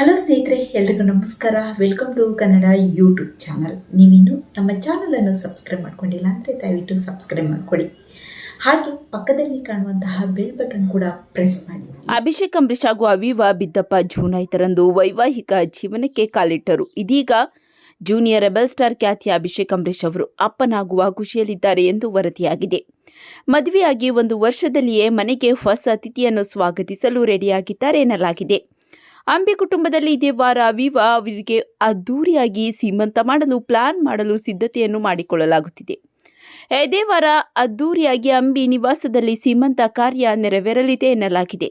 Hello ಸ್ನೇಹಿತರೆ, ಎಲ್ರಿಗೂ ನಮಸ್ಕಾರ. Welcome to Kannada YouTube channel ನೀವಿನ್ನು ನಮ್ಮ ಚಾನಲನ್ನು ಸಬ್ಸ್ಕ್ರೈಬ್ ಮಾಡ್ಕೊಂಡಿಲ್ಲ ಅಂದರೆ ದಯವಿಟ್ಟು ಸಬ್ಸ್ಕ್ರೈಬ್ ಮಾಡ್ಕೊಡಿ. ಹಾಗೆ ಪಕ್ಕದಲ್ಲಿ ಕಾಣುವಂತಹ ಬೆಲ್ ಬಟನ್ ಕೂಡ ಪ್ರೆಸ್ ಮಾಡಿ. ಅಭಿಷೇಕ್ ಅಂಬರೀಷ್ ಹಾಗೂ ಅವಿವಾ ಬಿದ್ದಪ್ಪ ಜೂನ್ ಐದರಂದು ವೈವಾಹಿಕ ಜೀವನಕ್ಕೆ ಕಾಲಿಟ್ಟರು. ಇದೀಗ ಜೂನಿಯರ್ ರೆಬಲ್ ಸ್ಟಾರ್ ಖ್ಯಾತಿಯ ಅಭಿಷೇಕ್ ಅಂಬರೀಷ್ ಅವರು ಅಪ್ಪನಾಗುವ ಖುಷಿಯಲ್ಲಿದ್ದಾರೆ ಎಂದು ವರದಿಯಾಗಿದೆ. ಮದುವೆಯಾಗಿ ಒಂದು ವರ್ಷದಲ್ಲಿಯೇ ಮನೆಗೆ ಹೊಸ ಅತಿಥಿಯನ್ನು ಸ್ವಾಗತಿಸಲು ರೆಡಿಯಾಗಿದ್ದಾರೆ ಎನ್ನಲಾಗಿದೆ. ಅಂಬಿ ಕುಟುಂಬದಲ್ಲಿ ಇದೇ ವಾರ ವಿವಾ ಅವರಿಗೆ ಅದ್ದೂರಿಯಾಗಿ ಸೀಮಂತ ಮಾಡಲು ಪ್ಲಾನ್ ಮಾಡಲು ಸಿದ್ಧತೆಯನ್ನು ಮಾಡಿಕೊಳ್ಳಲಾಗುತ್ತಿದೆ. ಇದೇ ವಾರ ಅದ್ದೂರಿಯಾಗಿ ಅಂಬಿ ನಿವಾಸದಲ್ಲಿ ಸೀಮಂತ ಕಾರ್ಯ ನೆರವೇರಲಿದೆ ಎನ್ನಲಾಗಿದೆ.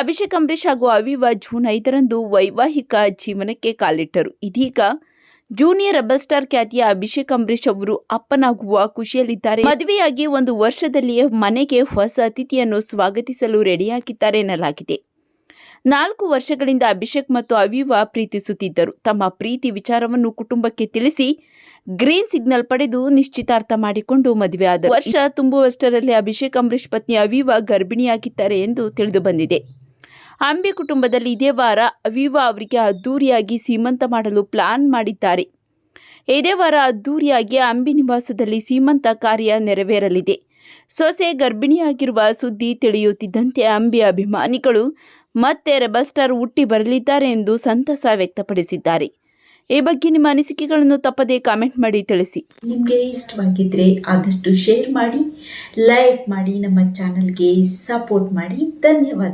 ಅಭಿಷೇಕ್, ಅಂಬರೀಷ್ ಹಾಗೂ ಅವಿವಾ ಜೂನ್ ಐದರಂದು ವೈವಾಹಿಕ ಜೀವನಕ್ಕೆ ಕಾಲಿಟ್ಟರು. ಇದೀಗ ಜೂನಿಯರ್ ರೆಬಲ್ ಸ್ಟಾರ್ ಖ್ಯಾತಿಯ ಅಭಿಷೇಕ್, ಅಂಬರೀಷ್ ಅವರು ಅಪ್ಪನಾಗುವ ಖುಷಿಯಲ್ಲಿದ್ದಾರೆ. ಮದುವೆಯಾಗಿ ಒಂದು ವರ್ಷದಲ್ಲಿಯೇ ಮನೆಗೆ ಹೊಸ ಅತಿಥಿಯನ್ನು ಸ್ವಾಗತಿಸಲು ರೆಡಿಯಾಗಿದ್ದಾರೆ ಎನ್ನಲಾಗಿದೆ. ನಾಲ್ಕು ವರ್ಷಗಳಿಂದ ಅಭಿಷೇಕ್ ಮತ್ತು ಅವಿವಾ ಪ್ರೀತಿಸುತ್ತಿದ್ದರು. ತಮ್ಮ ಪ್ರೀತಿ ವಿಚಾರವನ್ನು ಕುಟುಂಬಕ್ಕೆ ತಿಳಿಸಿ ಗ್ರೀನ್ ಸಿಗ್ನಲ್ ಪಡೆದು ನಿಶ್ಚಿತಾರ್ಥ ಮಾಡಿಕೊಂಡು ಮದುವೆಯಾದರು ವರ್ಷ ತುಂಬುವಷ್ಟರಲ್ಲಿ ಅಭಿಷೇಕ್, ಅಂಬರೀಶ್ ಪತ್ನಿ ಅವಿವಾ ಗರ್ಭಿಣಿಯಾಗಿದ್ದಾರೆ ಎಂದು ತಿಳಿದು ಬಂದಿದೆ ಅಂಬಿ ಕುಟುಂಬದಲ್ಲಿ ಇದೇ ವಾರ ಅವಿವ ಅವರಿಗೆ ಅದ್ದೂರಿಯಾಗಿ ಸೀಮಂತ ಮಾಡಲು ಪ್ಲಾನ್ ಮಾಡಿದ್ದಾರೆ. ಇದೇ ವಾರ ಅದ್ದೂರಿಯಾಗಿ ಅಂಬಿ ನಿವಾಸದಲ್ಲಿ ಸೀಮಂತ ಕಾರ್ಯ ನೆರವೇರಲಿದೆ. ಸೊಸೆ ಗರ್ಭಿಣಿಯಾಗಿರುವ ಸುದ್ದಿ ತಿಳಿಯುತ್ತಿದ್ದಂತೆ ಅಂಬಿ ಅಭಿಮಾನಿಗಳು ಮತ್ತೆ ರೆಬಲ್ ಸ್ಟಾರ್ ಹುಟ್ಟಿ ಬರಲಿದ್ದಾರೆ ಎಂದು ಸಂತಸ ವ್ಯಕ್ತಪಡಿಸಿದ್ದಾರೆ. ಈ ಬಗ್ಗೆ ನಿಮ್ಮ ಅನಿಸಿಕೆಗಳನ್ನು ತಪ್ಪದೇ ಕಾಮೆಂಟ್ ಮಾಡಿ ತಿಳಿಸಿ. ನಿಮಗೆ ಇಷ್ಟವಾಗಿದ್ದರೆ ಆದಷ್ಟು ಶೇರ್ ಮಾಡಿ, ಲೈಕ್ ಮಾಡಿ, ನಮ್ಮ ಚಾನಲ್ಗೆ ಸಪೋರ್ಟ್ ಮಾಡಿ. ಧನ್ಯವಾದ